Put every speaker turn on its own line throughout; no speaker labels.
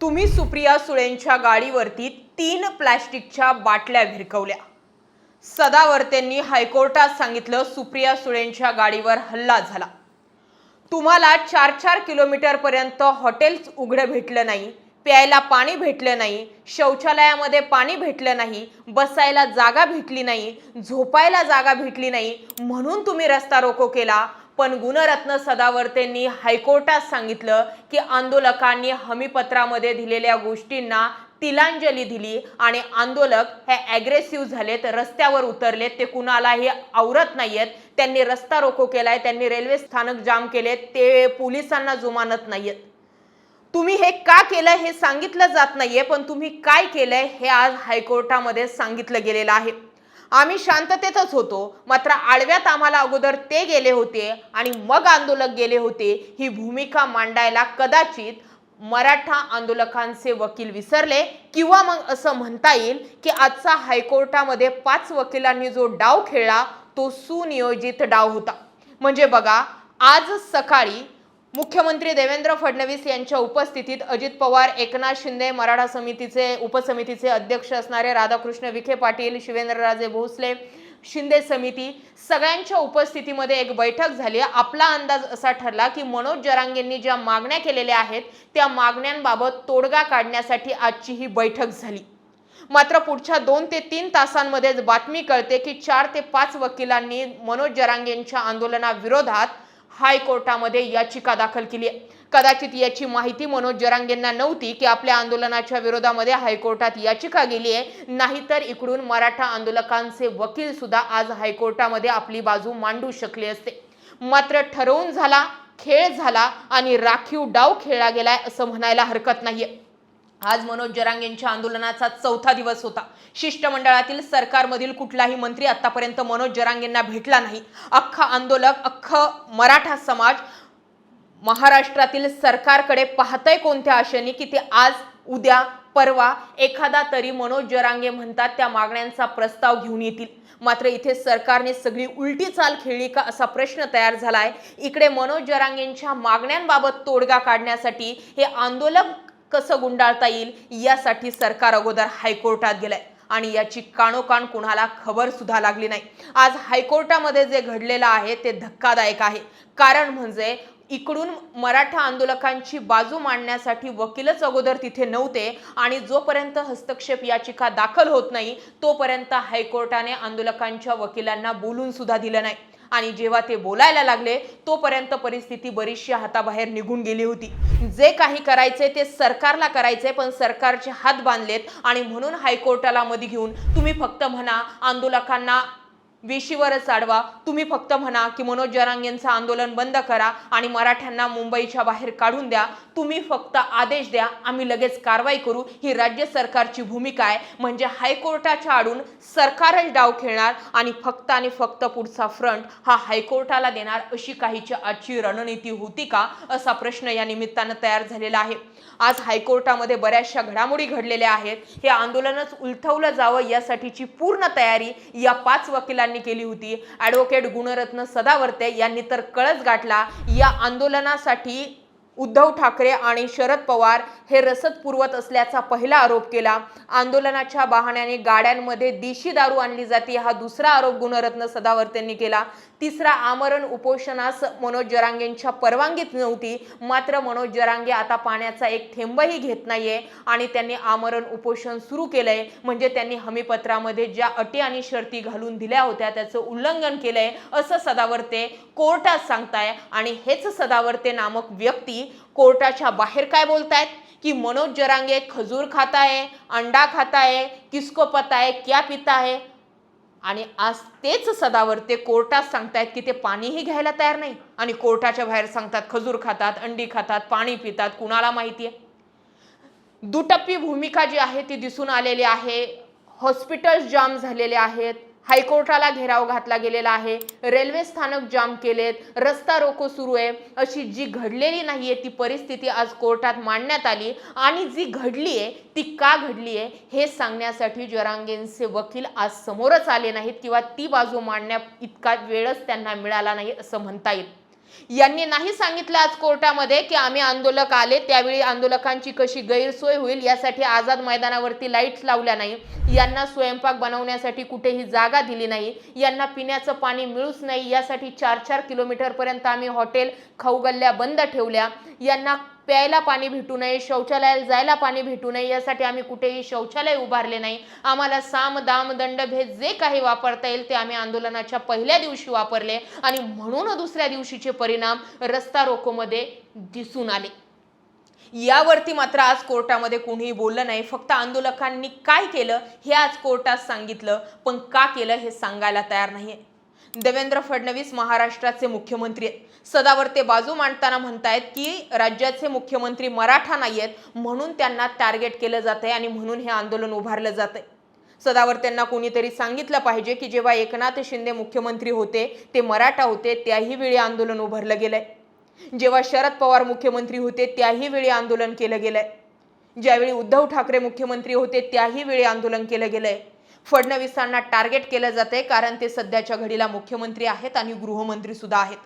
तुम्ही सुप्रिया सुळेंच्या गाडीवरती तीन प्लॅस्टिकच्या बाटल्या भिरकवल्या सदावर्तेंनी हायकोर्टात सांगितलं सुप्रिया सुळेंच्या गाडीवर हल्ला झाला. तुम्हाला चार चार किलोमीटरपर्यंत हॉटेल्स उघडं भेटलं नाही प्यायला पाणी भेटलं नाही शौचालयामध्ये पाणी भेटलं नाही बसायला जागा भेटली नाही झोपायला जागा भेटली नाही म्हणून तुम्ही रस्ता रोको केला पण गुणरत्न सदावर्तेंनी हायकोर्टात सांगितलं की आंदोलकांनी हमीपत्रामध्ये दिलेल्या गोष्टींना तिलांजली दिली आणि आंदोलक हे ॲग्रेसिव्ह झालेत रस्त्यावर उतरलेत ते कुणालाही आवरत नाहीयेत. त्यांनी रस्ता रोको केलाय त्यांनी रेल्वे स्थानक जाम केलेत ते पोलिसांना जुमानत नाहीयेत. तुम्ही हे का केलं हे सांगितलं जात नाहीये पण तुम्ही काय केलंय हे आज हायकोर्टामध्ये सांगितलं गेलेलं आहे. आम्ही शांततेतच होतो. मात्र आडव्यात आम्हाला अगोदर ते गेले होते आणि मग आंदोलक गेले होते. ही भूमिका मांडायला कदाचित मराठा आंदोलकांचे वकील विसरले किंवा मग असं म्हणता येईल की आजचा हायकोर्टामध्ये पाच वकिलांनी जो डाव खेळला तो सुनियोजित डाव होता. म्हणजे बघा आज सकाळी मुख्यमंत्री देवेंद्र फडणवीस यांच्या उपस्थितीत अजित पवार एकनाथ शिंदे मराठा समितीचे उपसमितीचे अध्यक्ष असणारे राधाकृष्ण विखे पाटील शिवेंद्रराजे भोसले शिंदे समिती सगळ्यांच्या उपस्थितीमध्ये एक बैठक झाली. आपला अंदाज असा ठरला की मनोज जरांगेंनी ज्या मागण्या केलेल्या आहेत त्या मागण्यांबाबत तोडगा काढण्यासाठी आजची ही बैठक झाली. मात्र पुढच्या दोन ते तीन तासांमध्येच बातमी कळते की चार ते पाच वकिलांनी मनोज जरांगेंच्या आंदोलनाविरोधात हायकोर्टामध्ये याचिका दाखल केली आहे. कदाचित याची माहिती मनोज जरांगेंना नव्हती की आपल्या आंदोलनाच्या विरोधामध्ये हायकोर्टात याचिका गेली आहे. नाहीतर इकडून मराठा आंदोलकांचे वकील सुद्धा आज हायकोर्टामध्ये आपली बाजू मांडू शकले असते. मात्र ठरवून झाला खेळ झाला आणि राखीव डाव खेळला गेलाय असं म्हणायला हरकत नाहीये. आज मनोज जरांगेंच्या आंदोलनाचा चौथा दिवस होता. शिष्टमंडळातील सरकारमधील कुठलाही मंत्री आतापर्यंत मनोज जरांगेंना भेटला नाही. अख्खा आंदोलक अख्खं मराठा समाज महाराष्ट्रातील सरकारकडे पाहतंय कोणत्या आशेने की ते आज उद्या परवा एखादा तरी मनोज जरांगे म्हणतात त्या मागण्यांचा प्रस्ताव घेऊन येतील. मात्र इथे सरकारने सगळी उलटी चाल खेळली का असा प्रश्न तयार झाला आहे इकडे मनोज जरांगेंच्या मागण्यांबाबत तोडगा काढण्यासाठी हे आंदोलक कसं गुंडाळता येईल यासाठी सरकार अगोदर हायकोर्टात गेलंय. आणि याची कानोकान कुणाला खबर सुद्धा लागली नाही. आज हायकोर्टामध्ये जे घडलेलं आहे ते धक्कादायक आहे. कारण म्हणजे इकडून मराठा आंदोलकांची बाजू मांडण्यासाठी वकीलच अगोदर तिथे नव्हते आणि जोपर्यंत हस्तक्षेप याचिका दाखल होत नाही तोपर्यंत हायकोर्टाने आंदोलकांच्या वकिलांना बोलून सुद्धा दिलं नाही. आणि जेव्हा ते बोलायला लागले तोपर्यंत परिस्थिती बरीचशी हाताबाहेर निघून गेली होती. जे काही करायचे ते सरकारला करायचे पण सरकारचे हात बांधलेत आणि म्हणून हायकोर्टाला मध्ये घेऊन तुम्ही फक्त म्हणा आंदोलकांना वेशीवरच अडवा तुम्ही फक्त म्हणा की मनोज जरांग यांचं आंदोलन बंद करा आणि मराठ्यांना मुंबईच्या बाहेर काढून द्या. तुम्ही फक्त आदेश द्या आम्ही लगेच कारवाई करू. ही राज्य सरकारची भूमिका आहे. म्हणजे हायकोर्टाच्या आडून सरकारच डाव खेळणार आणि फक्त आणि फक्त पुढचा फ्रंट हा हायकोर्टाला देणार अशी काहीची आजची रणनीती होती का असा प्रश्न या निमित्तानं तयार झालेला आहे. आज हायकोर्टामध्ये बऱ्याचशा घडामोडी घडलेल्या आहेत. हे आंदोलनच उलथवलं जावं यासाठीची पूर्ण तयारी या पाच वकिलांनी केली होती. ॲडव्होकेट गुणरत्न सदावर्ते यांनी तर कळस गाठला. या आंदोलनासाठी उद्धव ठाकरे आणि शरद पवार हे रसद पुरवत असल्याचा पहिला आरोप केला. आंदोलनाच्या बहाण्याने गाड्यांमध्ये देशी दारू आणली जाते हा दुसरा आरोप गुणरत्न सदावर्तेंनी केला. तिसरा आमरण उपोषणास मनोज जरांगेंच्या परवानगीत नव्हती मात्र मनोज जरांगे आता पाण्याचा एक थेंबही घेत नाहीये आणि त्यांनी आमरण उपोषण सुरू केलंय. म्हणजे त्यांनी हमीपत्रामध्ये ज्या अटी आणि शर्ती घालून दिल्या होत्या त्याचं उल्लंघन केलंय असं सदावर्ते कोर्टात सांगताय. आणि हेच सदावर्ते नामक व्यक्ती कोर्टाच्या बाहेर काय बोलतायत? की मनोज जरांगे खजूर खाताय अंडा खाताय किसको पताय क्या पिता आहे आणि आज तेच सदावर्ते कोर्टात सांगतायत की ते पाणीही घ्यायला तयार नाही. आणि कोर्टाच्या बाहेर सांगतात खजूर खातात अंडी खातात पाणी पितात कुणाला माहिती आहे? दुटप्पी भूमिका जी आहे ती दिसून आलेली आहे. हॉस्पिटल्स जाम झालेले आहेत. हायकोर्टाला घेराव घातला गेलेला आहे. रेल्वे स्थानक जाम केलेत. रस्ता रोको सुरू आहे. अशी जी घडलेली नाहीये ती परिस्थिती आज कोर्टात मांडण्यात आली. आणि जी घडली आहे ती का घडली आहे हे सांगण्यासाठी जरांगेंचे वकील आज समोरच आले नाहीत किंवा ती बाजू मांडण्या इतका वेळच त्यांना मिळाला नाही असं म्हणता येईल. यांनी नाही सांगितलं आज कोर्टामध्ये की आम्ही आंदोलक आले त्यावेळी आंदोलकांची कशी गैरसोय होईल यासाठी आझाद मैदानावरती लाईट्स लावल्या नाही. यांना स्वयंपाक बनवण्यासाठी कुठेही जागा दिली नाही. यांना पिण्याचं पाणी मिळूच नाही. यासाठी चार चार किलोमीटरपर्यंत आम्ही हॉटेल खाऊगल्ल्या बंद ठेवल्या. यांना प्यायला पाणी भेटू नये शौचालयाला जायला पाणी भेटू नये यासाठी आम्ही कुठेही शौचालय उभारले नाही. आम्हाला साम दाम दंड भेद जे काही वापरता येईल ते आम्ही आंदोलनाच्या पहिल्या दिवशी वापरले आणि म्हणून दुसऱ्या दिवशीचे परिणाम रस्ता रोकोमध्ये दिसून आले. यावरती मात्र आज कोर्टामध्ये कोणीही बोललं नाही. फक्त आंदोलकांनी काय केलं हे आज कोर्टात सांगितलं पण का केलं हे सांगायला तयार नाहीये. देवेंद्र फडणवीस महाराष्ट्राचे मुख्यमंत्री आहेत. सदावर ते बाजू मांडताना म्हणतायत की राज्याचे मुख्यमंत्री मराठा नाही आहेत म्हणून त्यांना टार्गेट केलं जातंय आणि म्हणून हे आंदोलन उभारलं जात सदावर त्यांना कोणीतरी सांगितलं पाहिजे की जेव्हा एकनाथ शिंदे मुख्यमंत्री होते ते मराठा होते त्याही वेळी आंदोलन उभारलं गेलंय. जेव्हा शरद पवार मुख्यमंत्री होते त्याही वेळी आंदोलन केलं गेलंय. ज्यावेळी उद्धव ठाकरे मुख्यमंत्री होते त्याही वेळी आंदोलन केलं गेलंय. फडणवीसांना टार्गेट केलं जाते कारण ते सध्याच्या घडीला मुख्यमंत्री आहेत आणि गृहमंत्री सुद्धा आहेत.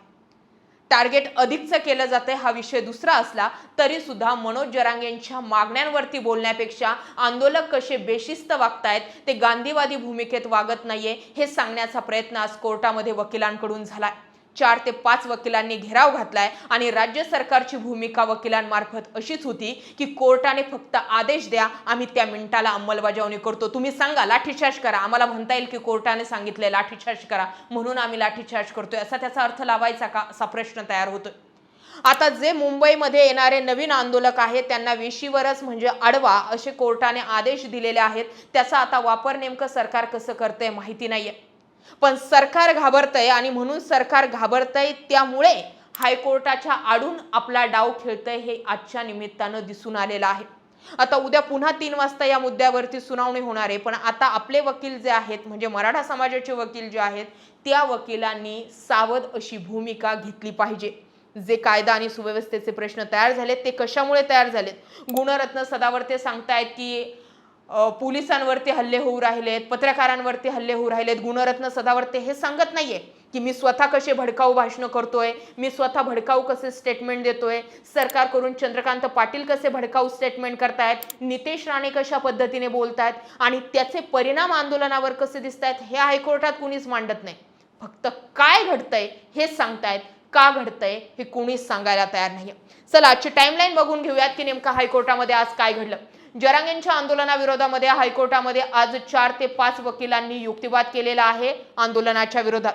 टार्गेट अधिकचं केलं जाते हा विषय दुसरा असला तरी सुद्धा मनोज जरांगेंच्या मागण्यांवरती बोलण्यापेक्षा आंदोलक कसे बेशिस्त वागतायत ते गांधीवादी भूमिकेत वागत नाहीये हे सांगण्याचा प्रयत्न आज कोर्टामध्ये वकिलांकडून झालाय. चार ते पाच वकिलांनी घेराव घातलाय आणि राज्य सरकारची भूमिका वकिलांमार्फत अशीच होती की कोर्टाने फक्त आदेश द्या आम्ही त्या मिनिटाला अंमलबजावणी करतो. तुम्ही सांगा लाठीचार्ज करा. आम्हाला म्हणता येईल की कोर्टाने सांगितले लाठीचार्ज करा. म्हणून आम्ही लाठीचार्ज करतोय. असा त्याचा अर्थ लावायचा का? असा प्रश्न तयार होतोय. आता जे मुंबईमध्ये येणारे नवीन आंदोलक आहेत त्यांना वेशीवरच म्हणजे अडवा असे कोर्टाने आदेश दिलेले आहेत. त्याचा आता वापर नेमकं सरकार कसं करतंय माहिती नाहीये. पण सरकार घाबरतंय आणि म्हणून सरकार घाबरतंय त्यामुळे हायकोर्टाच्या आडून आपला डाव खेळतंय हे आजच्या निमित्तानं दिसून आलेलं आहे. आता उद्या पुन्हा तीन वाजता या मुद्द्यावरती सुनावणी होणार आहे. पण आता आपले वकील जे आहेत म्हणजे मराठा समाजाचे वकील जे आहेत त्या वकिलांनी सावध अशी भूमिका घेतली पाहिजे. जे कायदा आणि सुव्यवस्थेचे प्रश्न तयार झालेत ते कशामुळे तयार झालेत? गुणरत्न सदावर्ते सांगतायत की पोलिसांवरती हल्ले होऊ राहिलेत पत्रकारांवरती हल्ले होऊ राहिलेत गुणरत्न सदावर्ते हे सांगत नाहीये की मी स्वतः कसे भडकाऊ भाषणं करतोय मी स्वतः भडकाऊ कसे स्टेटमेंट देतोय सरकारकडून चंद्रकांत पाटील कसे भडकाऊ स्टेटमेंट करतायत नितेश राणे कशा पद्धतीने बोलतायत आणि त्याचे परिणाम आंदोलनावर कसे दिसत आहेत हे हायकोर्टात कुणीच मांडत नाही. फक्त काय घडतंय हे सांगतायत का घडतंय हे कुणीच सांगायला तयार नाहीये. चला आजची टाइमलाईन बघून घेऊयात की नेमकं हायकोर्टामध्ये आज काय घडलं. जरांगेंच्या आंदोलनाविरोधामध्ये हायकोर्टामध्ये आज चार ते पाच वकिलांनी युक्तिवाद केलेला आहे आंदोलनाच्या विरोधात.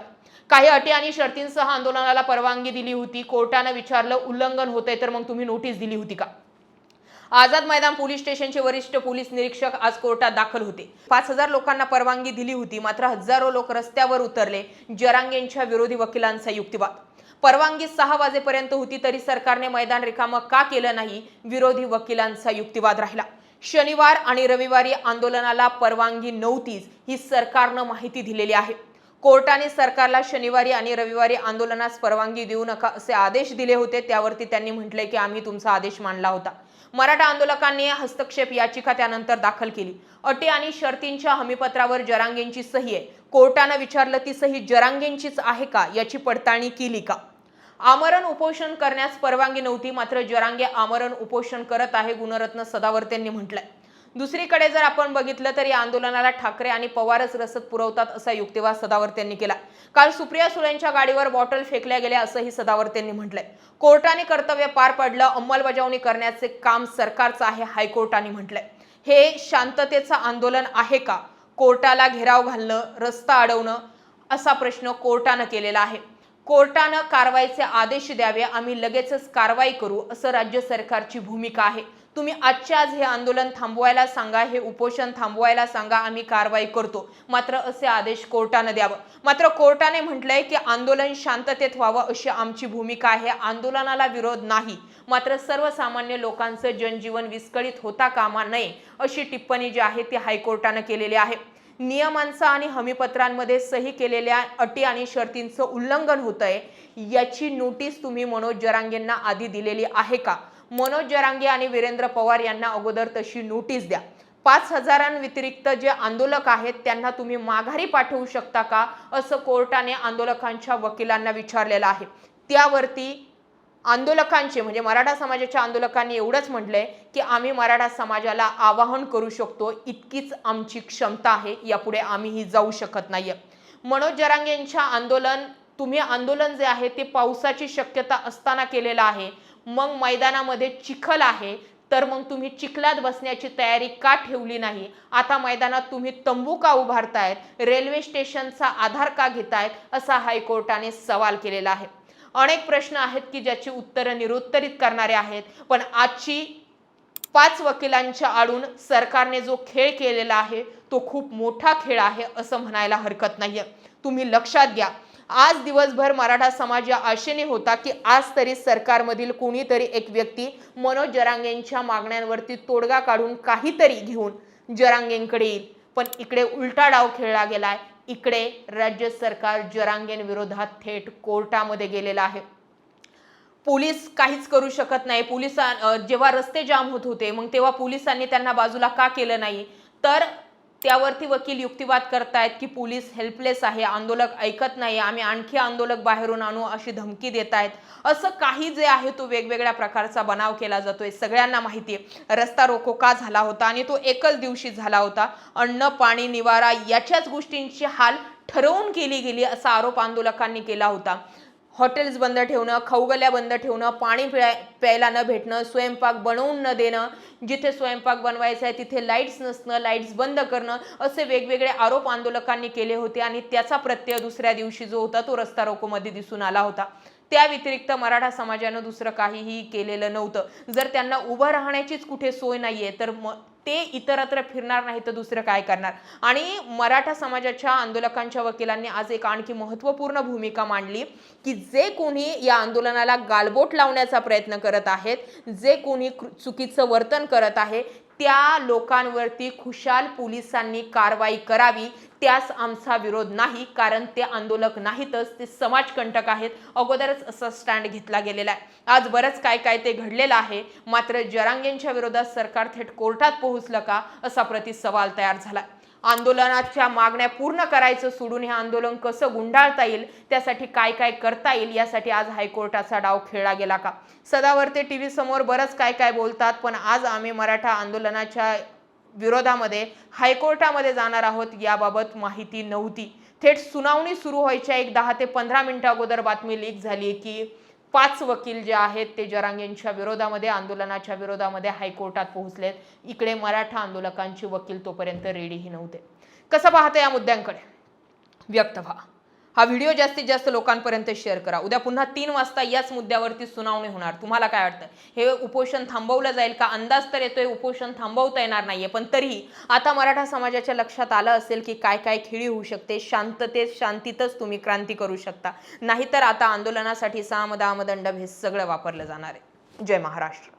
काही अटी आणि शर्तींसह आंदोलनाला परवानगी दिली होती. कोर्टानं विचारलं उल्लंघन होते तर मग तुम्ही नोटीस दिली होती का? आझाद मैदान पोलीस स्टेशनचे वरिष्ठ पोलीस निरीक्षक आज कोर्टात दाखल होते. पाच हजार लोकांना परवानगी दिली होती. मात्र हजारो लोक रस्त्यावर उतरले. जरांगेंच्या विरोधी वकिलांचा युक्तिवाद. परवानगी सहा वाजेपर्यंत होती तरी सरकारने मैदान रिकामं का केलं नाही? विरोधी वकिलांचा युक्तिवाद राहिला. शनिवार आणि रविवारी आंदोलनाला परवानगी नव्हतीच ही सरकारनं माहिती दिलेली आहे. कोर्टाने सरकारला शनिवारी आणि रविवारी आंदोलनास परवानगी देऊ नका असे आदेश दिले होते. त्यावरती त्यांनी म्हटले की आम्ही तुमचा आदेश मानला होता. मराठा आंदोलकांनी हस्तक्षेप याचिका त्यानंतर दाखल केली. अटी आणि शर्तींच्या हमीपत्रावर जरांगेंची सही आहे. कोर्टानं विचारलं ती सही जरांगेंचीच आहे का? याची पडताळणी केली का? आमरण उपोषण करण्यास परवानगी नव्हती मात्र जरांगे आमरण उपोषण करत आहे गुणरत्न सदावर्तेंनी म्हटलंय. दुसरीकडे जर आपण बघितलं तर या आंदोलनाला ठाकरे आणि पवारच रसद पुरवतात असा युक्तिवाद सदावर्तेंनी केला. काल सुप्रिया सुळेंच्या गाडीवर बॉटल फेकल्या गेल्या असंही सदावर्तेंनी म्हटलंय. कोर्टाने कर्तव्य पार पडलं अंमलबजावणी करण्याचे काम सरकारचं आहे हायकोर्टाने म्हटलंय. हे शांततेचं आंदोलन आहे का? कोर्टाला घेराव घालणं रस्ता अडवणं असा प्रश्न कोर्टानं केलेला आहे. कोर्टानं कारवाईचे आदेश द्यावे आम्ही लगेचच कारवाई करू असं राज्य सरकारची भूमिका आहे. तुम्ही आजच्या आज हे आंदोलन थांबवायला सांगा हे उपोषण थांबवायला सांगा आम्ही कारवाई करतो. मात्र असे आदेश कोर्टानं द्यावं. मात्र कोर्टाने म्हटलंय की आंदोलन शांततेत व्हावं अशी आमची भूमिका आहे. आंदोलनाला विरोध नाही. मात्र सर्वसामान्य लोकांचं जनजीवन विस्कळीत होता कामा नये अशी टिप्पणी जी आहे ती हायकोर्टानं केलेली आहे. नियमांचा आणि हमीपत्रांमध्ये सही केलेल्या अटी आणि शर्तींचं उल्लंघन होतंय याची नोटीस तुम्ही मनोज जरांगेंना आधी दिलेली आहे का? मनोज जरांगे आणि वीरेंद्र पवार यांना अगोदर तशी नोटीस द्या. पाच हजारांव्यतिरिक्त जे आंदोलक आहेत त्यांना तुम्ही माघारी पाठवू शकता का? असं कोर्टाने आंदोलकांच्या वकिलांना विचारलेलं आहे. त्यावरती आंदोलकांचे म्हणजे मराठा समाजाच्या आंदोलकांनी एवढंच म्हटलंय की आम्ही मराठा समाजाला आवाहन करू शकतो इतकीच आमची क्षमता आहे यापुढे आम्हीही जाऊ शकत नाही मनोज जरांगे यांच्या आंदोलन तुम्ही आंदोलन जे आहे ते पावसाची शक्यता असताना केलेलं आहे. मग मैदानामध्ये चिखल आहे तर मग तुम्ही चिखलात बसण्याची तयारी का ठेवली नाही? आता मैदानात तुम्ही तंबू का उभारतायत? रेल्वे स्टेशनचा आधार का घेतायत? असा हायकोर्टाने सवाल केलेला आहे. अनेक प्रश्न आहेत की ज्याची उत्तरं निरुत्तरित करणारे आहेत. पण आजची पाच वकिलांच्या आडून सरकारने जो खेळ केलेला आहे तो खूप मोठा खेळ आहे असं म्हणायला हरकत नाहीये. तुम्ही लक्षात घ्या. आज दिवसभर मराठा समाज या आशेने होता की आज तरी सरकारमधील कोणीतरी एक व्यक्ती मनोज जरांगेंच्या मागण्यांवरती तोडगा काढून काहीतरी घेऊन जरांगेंकडे येईल. पण इकडे उलटा डाव खेळला गेलाय. इकडे राज्य सरकार जरांगेंविरोधात थेट कोर्टामध्ये गेलेलं आहे. पोलीस काहीच करू शकत नाही. पोलिसां जेव्हा रस्ते जाम होत होते मग तेव्हा पोलिसांनी त्यांना बाजूला का केलं नाही? तर त्यावरती वकील युक्तिवाद करतायत की पोलीस हेल्पलेस आहे आंदोलक ऐकत नाही आम्ही आणखी आंदोलक बाहेरून आणू अशी धमकी देत आहेत असं काही जे आहे तो वेगवेगळ्या प्रकारचा बनाव केला जातोय सगळ्यांना माहिती आहे. रस्ता रोको का झाला होता आणि तो एकच दिवशी झाला होता. अन्न पाणी निवारा याच्याच गोष्टींची हाल ठरवून केली गेली असा आरोप आंदोलकांनी केला होता. हॉटेल्स बंद ठेवणं खाऊगल्या बंद ठेवणं पाणी प्या प्यायला न भेटणं स्वयंपाक बनवून न देणं जिथे स्वयंपाक बनवायचा आहे तिथे लाईट्स नसणं लाईट्स बंद करणं असे वेगवेगळे आरोप आंदोलकांनी केले होते आणि त्याचा प्रत्यय दुसऱ्या दिवशी जो होता तो रस्ता रोकोमध्ये दिसून आला होता. त्या व्यतिरिक्त मराठा समाजानं दुसरं काहीही केलेलं नव्हतं. जर त्यांना उभं राहण्याचीच कुठे सोय नाहीये तर म ते इतरत्र फिरणार नाही तर दुसरं काय करणार? आणि मराठा समाजाच्या आंदोलकांच्या वकिलांनी आज एक आणखी महत्त्वपूर्ण भूमिका मांडली की जे कोणी या आंदोलनाला गालबोट लावण्याचा प्रयत्न करत आहेत जे कोणी चुकीचं वर्तन करत आहे त्या लोकांवरती खुशाल पोलिसांनी कारवाई करावी त्यास आमचा विरोध नाही कारण ते आंदोलक नाहीतच ते समाजकंटक आहेत. अगोदरच असा स्टँड घेतला गेलेला आहे. आज बरंच काय काय ते घडलेलं आहे मात्र जरांगेंच्या विरोधात सरकार थेट कोर्टात पोहोचलं का असा प्रति सवाल तयार झाला आंदोलनाच्या मागण्या पूर्ण करायचं सोडून हे आंदोलन कसं गुंडाळता येईल त्यासाठी काय काय करता येईल यासाठी आज हायकोर्टाचा डाव खेळला गेला का? सदावर्ते टी व्ही समोर बरंच काय काय बोलतात पण आज आम्ही मराठा आंदोलनाच्या विरोधामध्ये हायकोर्टामध्ये जाणार आहोत याबाबत माहिती नव्हती. थेट सुनावणी सुरू व्हायच्या एक दहा ते पंधरा मिनिटं अगोदर बातमी लीक झाली की पाच वकील जे आहेत ते जरांगेंच्या विरोधामध्ये आंदोलनाच्या विरोधामध्ये हायकोर्टात पोहोचलेत. इकडे मराठा आंदोलकांची वकील तोपर्यंत रेडीही नव्हते. कसं पाहतं या मुद्द्यांकडे? व्यक्त व्हा. हा व्हिडिओ जास्तीत जास्त लोकांपर्यंत शेअर करा. उद्या पुन्हा तीन वाजता याच मुद्द्यावरती सुनावणी होणार. तुम्हाला काय वाटतं? हे उपोषण थांबवलं जाईल का? अंदाज तर येतोय उपोषण थांबवता येणार नाहीये. पण तरीही आता मराठा समाजाच्या लक्षात आलं असेल की काय काय खिळी होऊ शकते. शांततेत शांतीतच तुम्ही क्रांती करू शकता. नाहीतर आता आंदोलनासाठी साम दाम हे सगळं वापरलं जाणार आहे. जय महाराष्ट्र.